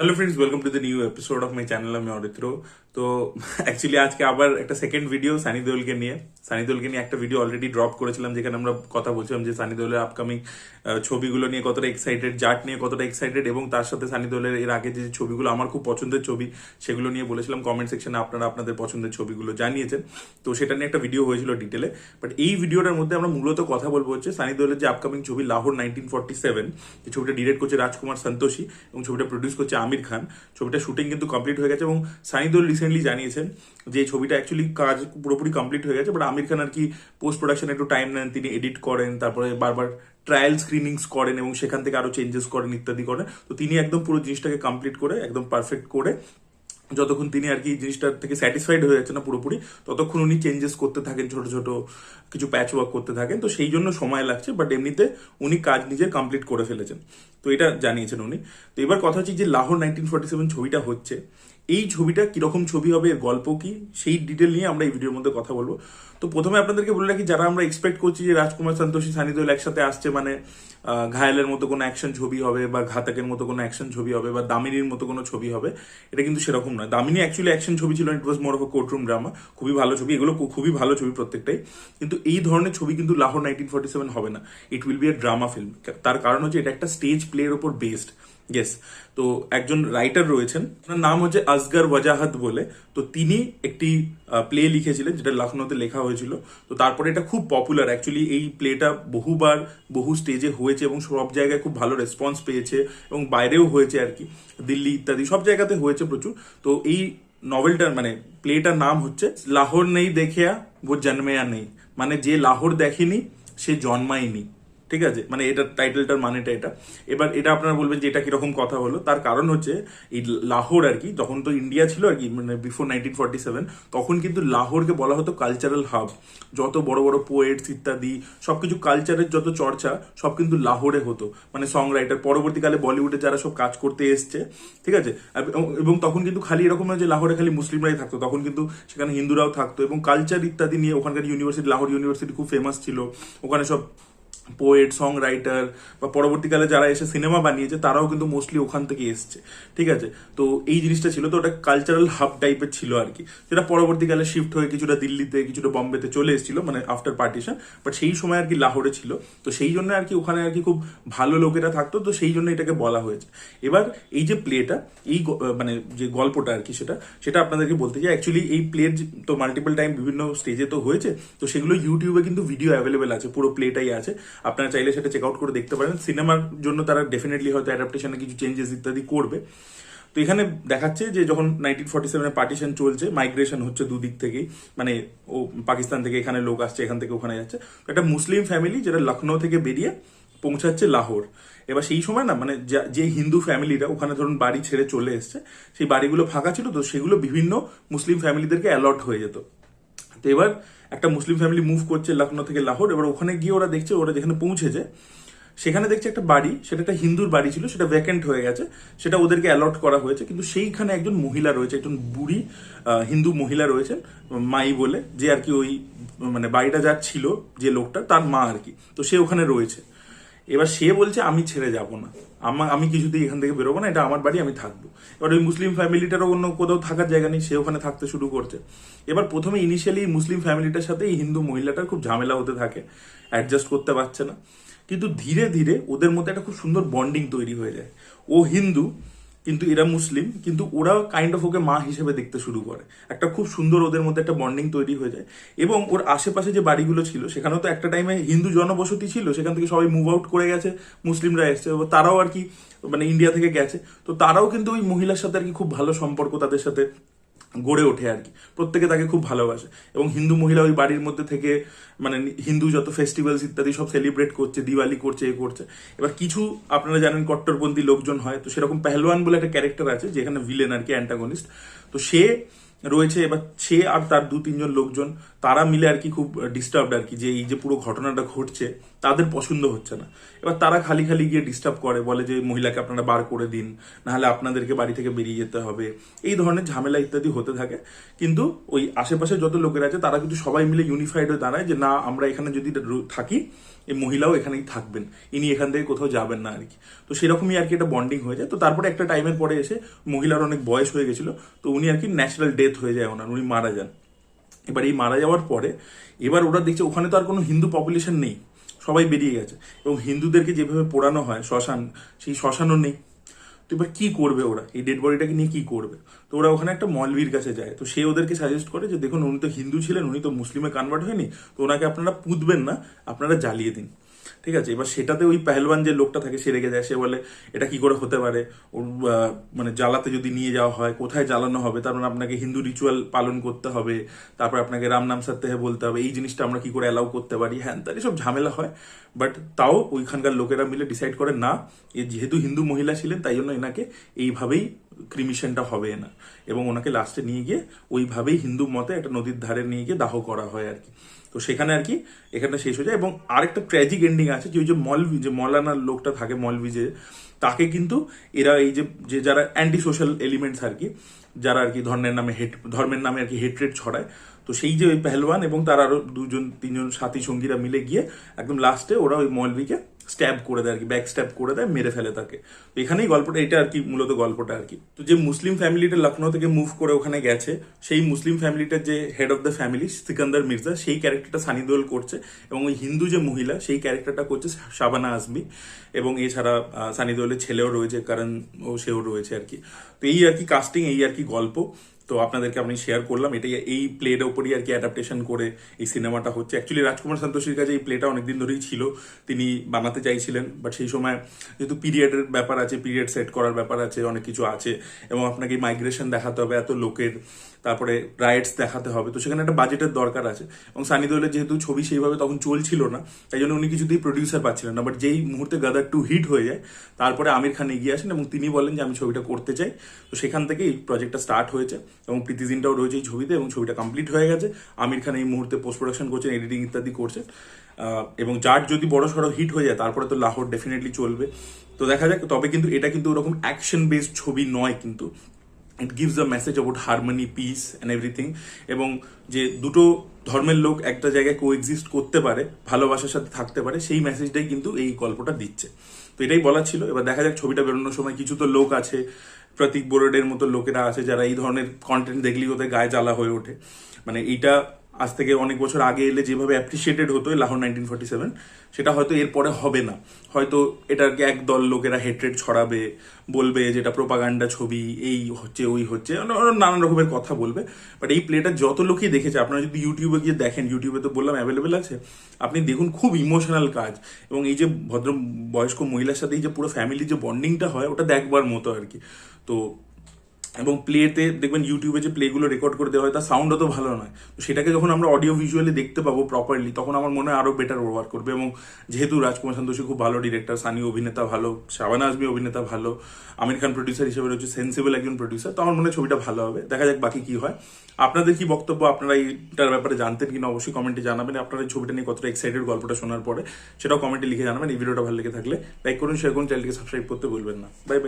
Hello friends welcome to the new episode of my channel আমি অরিত্র তো actually আজকে আবার একটা সেকেন্ড ভিডিও সানি দেওলকে নিয়ে। সানি দেওলকে নিয়ে একটা ভিডিও অলরেডি ড্রপ করেছিলাম, যেখানে আমরা কথা বলছিলাম যে সানি দেওলের আপকামিং ছবিগুলো নিয়ে কতটা এক্সাইটেড জাট নিয়ে কতটা এক্সাইটেড এবং তার সাথে সানি দেওলের এর আগে যে ছবিগুলো আমার খুব পছন্দের ছবি, সেগুলো নিয়ে বলেছিলাম। কমেন্ট সেকশনে আপনারা আপনাদের পছন্দের ছবিগুলো জানিয়েছেন। তো সেটা নিয়ে একটা ভিডিও হয়েছিল ডিটেলে বাট এই ভিডিওটার মধ্যে আমরা মূলত কথা বলব হচ্ছে সানি দেওলের যে আপকামিং ছবি লাহোর নাইনটিন ফর্টি সেভেন এই ছবিটা ডিরেক্ট করছে রাজকুমার সন্তোষী, এবং ছবিটা প্রডিউস করছে আমির খান। ছবিটা শুটিং কিন্তু কমপ্লিট হয়ে গেছে এবং সানিদুল রিসেন্টলি জানিয়েছেন যে ছবিটা অ্যাকচুয়ালি কাজ পুরোপুরি কমপ্লিট হয়ে গেছে বাট আমির খান আর কি পোস্ট প্রোডাকশনে একটু টাইম নেন, তিনি এডিট করেন, তারপরে বারবার ট্রায়াল স্ক্রিনিংস করেন এবং সেখান থেকে আরও চেঞ্জেস করেন ইত্যাদি করেন তো তিনি একদম পুরো জিনিসটাকে কমপ্লিট করে, একদম পারফেক্ট করে যতক্ষণ তিনি আর কি জিনিসটার থেকে স্যাটিসফাইড হয়ে যাচ্ছে না পুরোপুরি, ততক্ষণ উনি চেঞ্জেস করতে থাকেন, ছোট ছোট কিছু প্যাচ ওয়ার্ক করতে থাকেন। তো সেই জন্য সময় লাগছে বাট এমনিতে উনি কাজ নিজে কমপ্লিট করে ফেলেছেন। তো এটা জানিয়েছেন উনি। তো এবার কথা হচ্ছে যে লাহোর নাইনটিন ফর্টি সেভেন ছবিটা হচ্ছে এই ছবিটা কীরকম ছবি হবে, এর গল্প কি, সেই ডিটেল নিয়ে আমরা এই ভিডিওর মধ্যে কথা বলব। তো প্রথমে আপনাদেরকে বলে রাখি, যারা আমরা এক্সপেক্ট করছি যে রাজকুমার সন্তোষী, সানি দেওল একসাথে আসছে মানে ঘায়েলের মতো কোনো অ্যাকশন ছবি হবে বা ঘাতকের মতো কোনো অ্যাকশন ছবি হবে বা দামিনীর মতো কোনো ছবি হবে, এটা কিন্তু সেরকম নয়। দামিনী অ্যাকচুয়ালি অ্যাকশন ছবি ছিল it was more of courtroom drama খুবই ভালো ছবি, এগুলো খুবই ভালো ছবি প্রত্যেকটাই, কিন্তু এই ধরনের ছবি কিন্তু লাহোর নাইনটিন ফর্টি সেভেন হবে না। It will be a drama film তার কারণ হচ্ছে, এটা একটা স্টেজ প্লের ওপর বেসড ইয়েস তো একজন রাইটার রয়েছেন, ওনার নাম হচ্ছে আসগর ওয়াজাহাত বলে। তো তিনি একটি প্লে লিখেছিলেন, যেটা লখনৌতে লেখা হয়েছিল। তো তারপরে এটা খুব পপুলার অ্যাকচুয়ালি এই প্লেটা বহুবার বহু স্টেজে হয়েছে এবং সব জায়গায় খুব ভালো রেসপন্স পেয়েছে এবং বাইরেও হয়েছে আর কি। দিল্লি ইত্যাদি, সব জায়গাতে হয়েছে প্রচুর। তো এই নভেলটার মানে প্লেটার নাম হচ্ছে লাহোর নেই দেখিয়া ও জন্মেয়া নেই। মানে যে লাহোর দেখেনি, সে জন্মায়নি। ঠিক আছে? মানে এটা টাইটেলটার মানেটা এটা। এবার এটা আপনারা বলবেন যে এটা কীরকম কথা হলো। তার কারণ হচ্ছে, এই লাহোর আর কি তখন তো ইন্ডিয়া ছিল আর কি মানে বিফোর নাইনটিন ফর্টি সেভেন তখন কিন্তু লাহোরকে বলা হতো কালচারাল হাব যত বড় বড় পোয়েটস ইত্যাদি, সবকিছু কালচারের যত চর্চা, সব কিন্তু লাহোরে হতো। মানে সং রাইটার পরবর্তীকালে বলিউডে যারা সব কাজ করতে এসছে, ঠিক আছে? এবং- এবং তখন কিন্তু খালি এরকম নয় যে লাহোরে খালি মুসলিমরাই থাকতো। তখন কিন্তু সেখানে হিন্দুরাও থাকতো এবং কালচার ইত্যাদি নিয়ে ওখানকার ইউনিভার্সিটি লাহোর ইউনিভার্সিটি খুব ফেমাস ছিল। ওখানে সব পোয়েট সং রাইটার বা পরবর্তীকালে যারা এসে সিনেমা বানিয়েছে, তারাও কিন্তু মোস্টলি ওখান থেকে এসছে, ঠিক আছে? তো এই জিনিসটা ছিল, তো ওটা কালচারাল হাব টাইপের ছিল আর কি যেটা পরবর্তীকালে শিফট হয়ে কিছুটা দিল্লিতে, কিছুটা বম্বেতে চলে এসেছিল মানে আফটার পার্টিশন বাট সেই সময় আর কি লাহোরে ছিল। তো সেই জন্য আর কি ওখানে আর কি খুব ভালো লোকেরা থাকতো, তো সেই জন্য এটাকে বলা হয়েছে। এবার এই যে প্লেটা এই মানে যে গল্পটা আর কি সেটা সেটা আপনাদেরকে বলতে চাই অ্যাকচুয়ালি এই প্লের তো মাল্টিপল টাইম বিভিন্ন স্টেজে তো হয়েছে, তো সেগুলো ইউটিউবে কিন্তু ভিডিও অ্যাভেলেবেল আছে, পুরো প্লেটাই আছে। আপনারা চাইলে সেটা চেক আউট করে দেখতে পারেন। সিনেমার জন্য তারা ডেফিনেটলি হয়তো অ্যাডাপ্টেশনে কিছু চেঞ্জেস ইত্যাদি করবে। তো এখানে দেখাচ্ছে যে যখন নাইনটিন ফর্টি সেভেনে পার্টিশন চলছে মাইগ্রেশন হচ্ছে দুদিক থেকেই। মানে ও পাকিস্তান থেকে এখানে লোক আসছে, এখান থেকে ওখানে যাচ্ছে। একটা মুসলিম ফ্যামিলি যেটা লখনৌ থেকে বেরিয়ে পৌঁছাচ্ছে লাহোর। এবার সেই সময় না মানে যা- যে হিন্দু ফ্যামিলিরা ওখানে ধরুন বাড়ি ছেড়ে চলে এসছে, সেই বাড়িগুলো ফাঁকা ছিল, তো সেগুলো বিভিন্ন মুসলিম ফ্যামিলিদেরকে অ্যালট হয়ে যেত। তো এবার একটা মুসলিম ফ্যামিলি মুভ করছে লখনৌ থেকে লাহোর। এবার ওখানে গিয়ে ওরা দেখছে, ওরা যেখানে পৌঁছেছে, সেখানে দেখছে একটা বাড়ি, সেটা একটা হিন্দুর বাড়ি ছিল, সেটা ভ্যাকেন্ট হয়ে গেছে, সেটা ওদেরকে অ্যালট করা হয়েছে। কিন্তু সেইখানে একজন মহিলা রয়েছে, একজন বুড়ি হিন্দু মহিলা রয়েছে, মাই বলে, যে আর কি ওই মানে বাড়িটা যা ছিল যে লোকটা, তার মা আর কি। তো সে ওখানে রয়েছে। এবার সে বলছে, আমি ছেড়ে যাব না। আমা, আমি কিছুতেই এখান থেকে বেরোবো না, এটা আমার বাড়ি, আমি থাকব। এবার ওই মুসলিম ফ্যামিলিটারও অন্য কোথাও থাকার জায়গা নেই, সে ওখানে থাকতে শুরু করছে। এবার প্রথমে ইনিশিয়ালি মুসলিম ফ্যামিলিটার সাথে এই হিন্দু মহিলাটার খুব ঝামেলা হতে থাকে অ্যাডজাস্ট করতে পারছে না। কিন্তু ধীরে ধীরে ওদের মধ্যে একটা খুব সুন্দর বন্ডিং তৈরি হয়ে যায়। ও হিন্দু কিন্তু এরা মুসলিম, কিন্তু ওরা কাইন্ড অফ ওকে মা হিসেবে দেখতে শুরু করে। একটা খুব সুন্দর ওদের মধ্যে একটা বন্ডিং তৈরি হয়ে যায়। এবং ওর আশেপাশে যে বাড়িগুলো ছিল, সেখানেও তো একটা টাইমে হিন্দু জনবসতি ছিল, সেখান থেকে সবাই মুভ আউট করে গেছে, মুসলিমরা এসছে। তারাও আর কি মানে ইন্ডিয়া থেকে গেছে। তো তারাও কিন্তু ওই মহিলার সাথে আর কি খুব ভালো সম্পর্ক তাদের সাথে গড়ে ওঠে আর কি। প্রত্যেকে তাকে খুব ভালোবাসে। এবং হিন্দু মহিলা ওই বাড়ির মধ্যে থেকে মানে হিন্দু যত ফেস্টিভ্যালস ইত্যাদি সব সেলিব্রেট করছে, দিওয়ালি করছে, এ করছে। এবার কিছু আপনারা জানেন কট্টরপন্থী লোকজন হয়, তো সেরকম পেহলওয়ান বলে একটা ক্যারেক্টার আছে, যেখানে ভিলেন আর কি অ্যান্টাগনিস্ট তো সে রয়েছে, এবার সে আর তার দু তিনজন লোকজন তারা মিলে আর কি খুব ডিস্টার্বড আর কি যে এই যে পুরো ঘটনাটা ঘটছে, তাদের পছন্দ হচ্ছে না। এবার তারা খালি খালি গিয়ে ডিস্টার্ব করে, বলে যে মহিলাকে আপনারা বার করে দিন, নাহলে আপনাদেরকে বাড়ি থেকে বেরিয়ে যেতে হবে। এই ধরনের ঝামেলা ইত্যাদি হতে থাকে। কিন্তু ওই আশেপাশে যত লোকেরা আছে, তারা কিন্তু সবাই মিলে ইউনিফাইড হয়ে দাঁড়ায় যে না, আমরা এখানে যদি থাকি, এই মহিলাও এখানেই থাকবেন। ইনি এখান থেকে কোথাও যাবেন না আর কি। তো সেরকমই আর কি একটা বন্ডিং হয়ে যায়। তো তারপরে একটা টাইমের পরে এসে মহিলার অনেক বয়স হয়ে গেছিল, তো উনি আর কি ন্যাচারাল ডেথ হয়ে যায় ওনার, উনি মারা যান। এবার এই মারা যাওয়ার পরে এবার ওরা দেখছে ওখানে তো আর কোনো হিন্দু পপুলেশন নেই। সবাই বেরিয়ে গেছে। এবং হিন্দুদেরকে যেভাবে পোড়ানো হয়, শ্মশান, সেই শ্মশানও নেই। তো এবার কী করবে ওরা? এই ডেড বডিটাকে নিয়ে কী করবে? তো ওরা ওখানে একটা মলবির কাছে যায়। তো সে ওদেরকে সাজেস্ট করে যে, দেখুন, উনি তো হিন্দু ছিলেন, উনি তো মুসলিমে কনভার্ট হয়নি, তো ওনাকে আপনারা পুঁতবেন না, আপনারা জ্বালিয়ে দিন। ঠিক আছে? এবার সেটাতে ওই পেহলবান যে লোকটা থাকে, সে রেগে যায়, সে বলে, এটা কি করে হতে পারে? ওর মানে জ্বালাতে যদি নিয়ে যাওয়া হয়, কোথায় জ্বালানো হবে? তার মানে আপনাকে হিন্দু রিচুয়াল পালন করতে হবে, তারপর আপনাকে রাম নাম সাত্যাহে বলতে হবে, এই জিনিসটা আমরা কি করে অ্যালাউ করতে পারি? হ্যান তার এসব ঝামেলা হয় বাট তাও ওইখানকার লোকেরা মিলে ডিসাইড করে, না, এ যেহেতু হিন্দু মহিলা ছিলেন, তাই জন্য এনাকে এইভাবেই ক্রিমিশনটা হবে না। এবং ওনাকে লাস্টে নিয়ে গিয়ে ওইভাবেই হিন্দু মতে একটা নদীর ধারে নিয়ে গিয়ে দাহ করা হয় আর কি। তো সেখানে আর কি এখানে শেষ হয়ে যায় এবং আরেকটা ট্র্যাজিক এন্ডিং আছে যে ওই যে মলভি যে মলানার লোকটা থাকে মলভি যে, তাকে কিন্তু এরা এই যে যারা অ্যান্টি সোশ্যাল এলিমেন্টস আর কি, যারা আর কি ধর্মের নামে হেট ধর্মের নামে আর কি হেট্রেট ছড়ায়, তো সেই যে ওই পেহলওয়ান এবং তার আরও দুজন, তিনজন সাথী সঙ্গীরা মিলে গিয়ে একদম লাস্টে ওরা ওই মলবিকে স্ট্যাব করে দেয় আর কি ব্যাক স্ট্যাব করে দেয়, মেরে ফেলে তাকে। তো এখানেই গল্পটা, এটা আর কি মূলত গল্পটা আর কি। তো যে মুসলিম ফ্যামিলিটা লখনৌ থেকে মুভ করে ওখানে গেছে, সেই মুসলিম ফ্যামিলিটার যে head of the family Sikandar Mirza, সেই ক্যারেক্টারটা সানি দেওল করছে এবং ওই হিন্দু যে মহিলা, সেই ক্যারেক্টারটা করছে শাবানা আজমি এবং এছাড়া সানি দেওলের ছেলেও রয়েছে কারণ ও, সেও রয়েছে আর কি। তো এই আর কি কাস্টিং এই আর কি গল্প। তো আপনাদেরকে আমি শেয়ার করলাম। এটাই এই প্লেটার উপরই আর কি অ্যাডাপ্টেশন করে এই সিনেমাটা হচ্ছে। অ্যাকচুয়ালি রাজকুমার সন্তোষীর কাছে এই প্লেটা অনেকদিন ধরেই ছিল। তিনি বানাতে চাইছিলেন বাট সেই সময় যেহেতু পিরিয়ডের ব্যাপার আছে পিরিয়ড সেট করার ব্যাপার আছে, অনেক কিছু আছে, এবং আপনাকে মাইগ্রেশন দেখাতে হবে এত লোকের। তারপরে রাইটস দেখাতে হবে। তো সেখানে একটা বাজেটের দরকার আছে। এবং সানি দেওলের যেহেতু ছবি সেইভাবে তখন চলছিল না, তাই জন্য উনি কিছুতেই প্রডিউসার পাচ্ছিলেন না। বাট যেই মুহূর্তে গাদার টু হিট হয়ে যায়, তারপরে আমির খান এগিয়ে আসেন এবং তিনি বলেন যে, আমি ছবিটা করতে চাই। তো সেখান থেকে এই প্রজেক্টটা স্টার্ট হয়েছে এবং প্রীতি জিনটাও রয়েছে এই ছবিতে এবং ছবিটা কমপ্লিট হয়ে গেছে। আমির খান এই মুহূর্তে পোস্ট প্রোডাকশন করছেন এডিটিং ইত্যাদি করছেন। এবং যার যদি বড় সড়ো হিট হয়ে যায়, তারপরে তো লাহোর ডেফিনেটলি চলবে। তো দেখা যাক, তবে কিন্তু এটা কিন্তু ওরকম অ্যাকশন বেসড ছবি নয় কিন্তু। It gives a message about harmony peace and everything এবং যে দুটো ধর্মের লোক একটা জায়গায় কো এক্সিস্ট করতে পারে, ভালোবাসার সাথে থাকতে পারে, সেই মেসেজটাই কিন্তু এই গল্পটা দিচ্ছে। তো এটাই বলার ছিল। এবার দেখা যাক ছবিটা বেরোনোর সময় কিছু তো লোক আছে, প্রতীক বোরডের মতো লোকেরা আছে, যারা এই ধরনের কন্টেন্ট দেখলেই ওদের গায়ে জ্বালা হয়ে ওঠে। মানে এইটা আজ থেকে অনেক বছর আগে এলে যেভাবে অ্যাপ্রিসিয়েটেড হতো লাহোর নাইনটিন ফর্টি সেভেন সেটা হয়তো এরপরে হবে না। হয়তো এটাকে একদল লোকেরা হেট্রেড ছড়াবে, বলবে যেটা প্রোপাগান্ডা ছবি, এই হচ্ছে, ওই হচ্ছে অন্য নানান রকমের কথা বলবে। বাট এই প্লেটা যত লোকই দেখেছে, আপনারা যদি ইউটিউবে গিয়ে দেখেন ইউটিউবে তো বললাম অ্যাভেলেবেল আছে, আপনি দেখুন খুব ইমোশনাল কাজ। এবং এই যে ভদ্র বয়স্ক মহিলার সাথে এই যে পুরো ফ্যামিলির যে বন্ডিংটা হয়, ওটা দেখবার মতো আর কি। তো এবং প্লেতে দেখবেন ইউটিউবে যে প্লেগুলো রেকর্ড করে দেওয়া হয়, তার সাউন্ড অত ভালো নয়। তো সেটাকে যখন আমরা অডিও ভিজুয়ালি দেখতে পাবো প্রপারলি তখন আমার মনে হয় আরও বেটার ওয়ার্ক করবে। এবং যেহেতু রাজকুমার সন্তোষী খুব ভালো ডিরেক্টর সানি অভিনেতা ভালো, শাবানা আজমি অভিনেতা ভালো, আমির খান প্রডিউসার হিসেবে রয়েছে সেন্সিবল একজন প্রডিউসার তো আমার মনে হয় ছবিটা ভালো হবে। দেখা যাক বাকি কি হয়। আপনাদের কি বক্তব্য? আপনারা এইটার ব্যাপারে জানতেন কিনা, অবশ্যই কমেন্টে জানাবেন। আপনারা ছবিটা নিয়ে কতটা এক্সাইটেড গল্পটা শোনার পরে সেটাও কমেন্টে লিখে জানাবেন। এই ভিডিওটা ভালো লেগে থাকলে লাইক করুন শেয়ার করুন চ্যানেলকে সাবস্ক্রাইব করতে ভুলবেন না। বাই